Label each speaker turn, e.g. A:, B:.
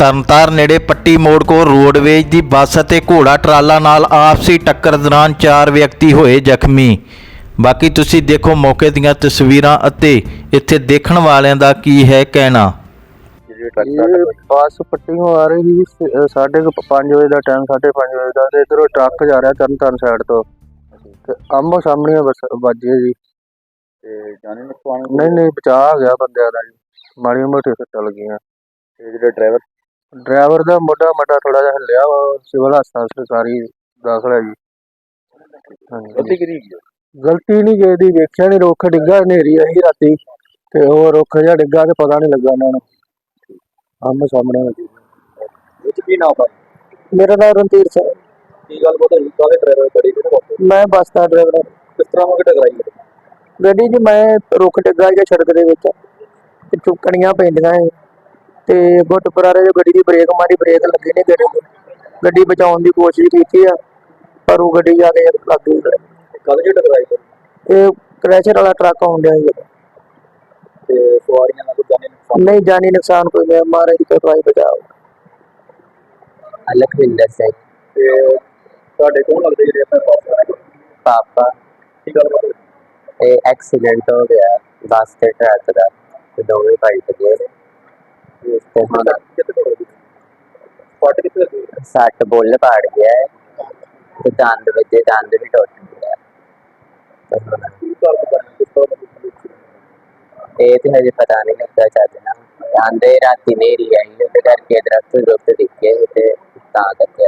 A: ਤਰਨਤਾਰਨ ਨੇੜੇ ਪੱਟੀ ਮੋੜ ਕੋਲ ਰੋਡਵੇਜ ਦੀ ਬੱਸ ਅਤੇ ਘੋੜਾ ਟਰਾਲਾ ਨਾਲ ਆਪਸੀ ਟੱਕਰ ਦੌਰਾਨ ਚਾਰ ਵਿਅਕਤੀ ਹੋਏ ਜ਼ਖਮੀ। ਬਾਕੀ ਤੁਸੀਂ ਦੇਖੋ ਮੌਕੇ ਦੀਆਂ ਤਸਵੀਰਾਂ ਅਤੇ ਇੱਥੇ ਦੇਖਣ ਵਾਲਿਆਂ ਦਾ ਕੀ ਹੈ ਕਹਿਣਾ।
B: ਇਹ ਬੱਸ ਪੱਟੀਓਂ ਆ ਰਹੀ ਸੀ ਸ- ਅਹ ਸਾਢੇ ਕੁ ਪੰਜ ਵਜੇ ਦਾ ਟਾਈਮ 5:30 ਵਜੇ ਦਾ ਤੇ ਇਧਰੋਂ ਟਰੱਕ ਜਾ ਰਿਹਾ ਤਰਨ ਤਾਰਨ ਸਾਈਡ ਤੋਂ। ਤੇ ਆਮੋ ਸਾਹਮਣੇ ਬੱਸ ਵੱਜੇ ਜੀ।
C: ਤੇ ਜਾਣੇ ਨੁਕਸਾਨ
B: ਨਹੀਂ ਨਹੀਂ ਬਚਾ ਆ ਗਿਆ ਬੰਦਿਆਂ ਦਾ ਜੀ। ਮਾੜੀ ਮੋਟੀ ਸੱਟਾਂ ਲੱਗੀਆਂ।
C: ਤੇ ਜਿਹੜੇ ਡਰਾਈਵਰ
B: ਡਰਾਈਵਰ ਦਾ ਮੋਢਾ ਮੋਢਾ ਥੋੜਾ ਜਿਹਾ ਹਿੱਲਿਆ ਵਾ ਸਿਵਲ ਹਸਪਤਾਲ ਸਰਕਾਰੀ ਦਾਖਲ ਹੈ ਜੀ। ਹਾਂਜੀ।
C: ਗਲਤੀ ਕਰੀ ਗਈ
B: ਗਲਤੀ ਨਹੀਂ ਗਈ ਦੀ ਵੇਖਿਆ ਨਹੀਂ ਰੁੱਖ ਡਿੱਗਾ ਹਨੇਰੀ ਆਈ ਰਾਤੀ ਤੇ ਉਹ ਰੁੱਖ ਜਿਹਾ ਡਿੱਗਾ ਤੇ ਪਤਾ ਨਹੀਂ ਲੱਗਾ ਉਹਨਾਂ ਨੂੰ। ਆਮੋ ਸਾਹਮਣੇ ਵੱਜੀ
C: ਇਹ 'ਚ ਕੀ ਨਾਮ ਆ?
B: ਮੇਰਾ ਨਾਮ ਰਣਧੀਰ ਸਿੰਘ
C: ਕੀ ਗੱਲ ਬੋਲ ਰਹੀ ਕਾਹਦੇ ਡਰਾਈਵਰ ਗੱਡੀ ਕਿਹੜੇ
B: ਮੈਂ ਬੱਸ ਦਾ ਡਰਾਈਵਰ
C: ਕਿਸ ਤਰ੍ਹਾਂ ਉਹ ਟਕਰਾਈ ਹੈ?
B: ਗੱਡੀ? 'ਚ ਮੈਂ ਰੁੱਖ ਡਿੱਗਾ ਜਾਂ ਸੜਕ ਦੇ ਵਿੱਚ ਤੇ ਚੁੱਕਣੀਆਂ ਪੈਂਦੀਆਂ ਏ ਤੇ ਗੁੱਟ ਪਰਾਰੇ ਜੋ ਗੱਡੀ ਦੀ ਬ੍ਰੇਕ ਮਾਰੀ ਬ੍ਰੇਕ ਲੱਗੀ ਨਹੀਂ ਗੱਡੀ ਨੂੰ ਗੱਡੀ ਬਚਾਉਣ ਦੀ ਕੋਸ਼ਿਸ਼ ਕੀਤੀ ਆ ਪਰ ਉਹ ਗੱਡੀ ਜਾ ਕੇ ਲੱਗ ਗਈ।
C: ਕਾਹਦੇ 'ਚ ਟਕਰਾਈ?
B: ਇਹ ਕ੍ਰੈਸ਼ਰ ਵਾਲਾ ਟਰੱਕ ਆਉਣ ਡਿਆ ਸੀ।
C: ਤੇ ਸਵਾਰੀਆਂ ਨਾਲ ਕੋਈ ਜਾਣੇ ਨੁਕਸਾਨ?
B: ਨਹੀਂ ਜਾਨੀ ਨੁਕਸਾਨ ਕੋਈ ਨਹੀਂ ਮਾਰੇ ਦੀ ਕੋਈ ਬਚਾਓ।
D: ਲਖਵਿੰਦਰ ਸਿੰਘ।
C: ਤੇ ਤੁਹਾਡੇ ਕੋਲ ਲੱਗਦੇ ਜਿਹੜੇ ਆਪਣੇ ਪਾਸ ਆ
D: ਪਾਪਾ।
C: ਕੀ ਗੱਲ ਬਾਤ?
D: ਇਹ ਐਕਸੀਡੈਂਟ ਹੋ ਗਿਆ ਬੱਸ ਤੇ ਟਰੱਕ ਦਾ ਤੇ ਦੋਵੇਂ ਗਏ ਤੇ ਇਸ ਤੇ
C: ਫਟ ਕਿੱਥੇ ਲੱਗੀ
D: ਸੱਟ ਬੁੱਲ ਪਾੜ ਗਿਆ ਹੈ ਤੇ ਦੰਦ ਵੱਜੇ, ਦੰਦ ਵੀ ਟੁੱਟ ਗਿਆ
C: ਕੀ ਕਾਰਨ ਬਣੀ ਕਿਸ ਤਰ੍ਹਾਂ ਦੀ
D: ਇਹ ਤੇ ਹਜੇ ਪਤਾ ਨਹੀਂ ਲੱਗਾ ਚੱਜ ਨਾਲ। ਆਂਦੇ ਰਾਤੀ ਨੇਰੀ ਆਈ, ਉਹਦੇ ਕਰਕੇ ਦਰਖਤ ਰੁੱਕ ਡਿੱਗੇ ਤੇ ਤਾਂ ਕਰਕੇ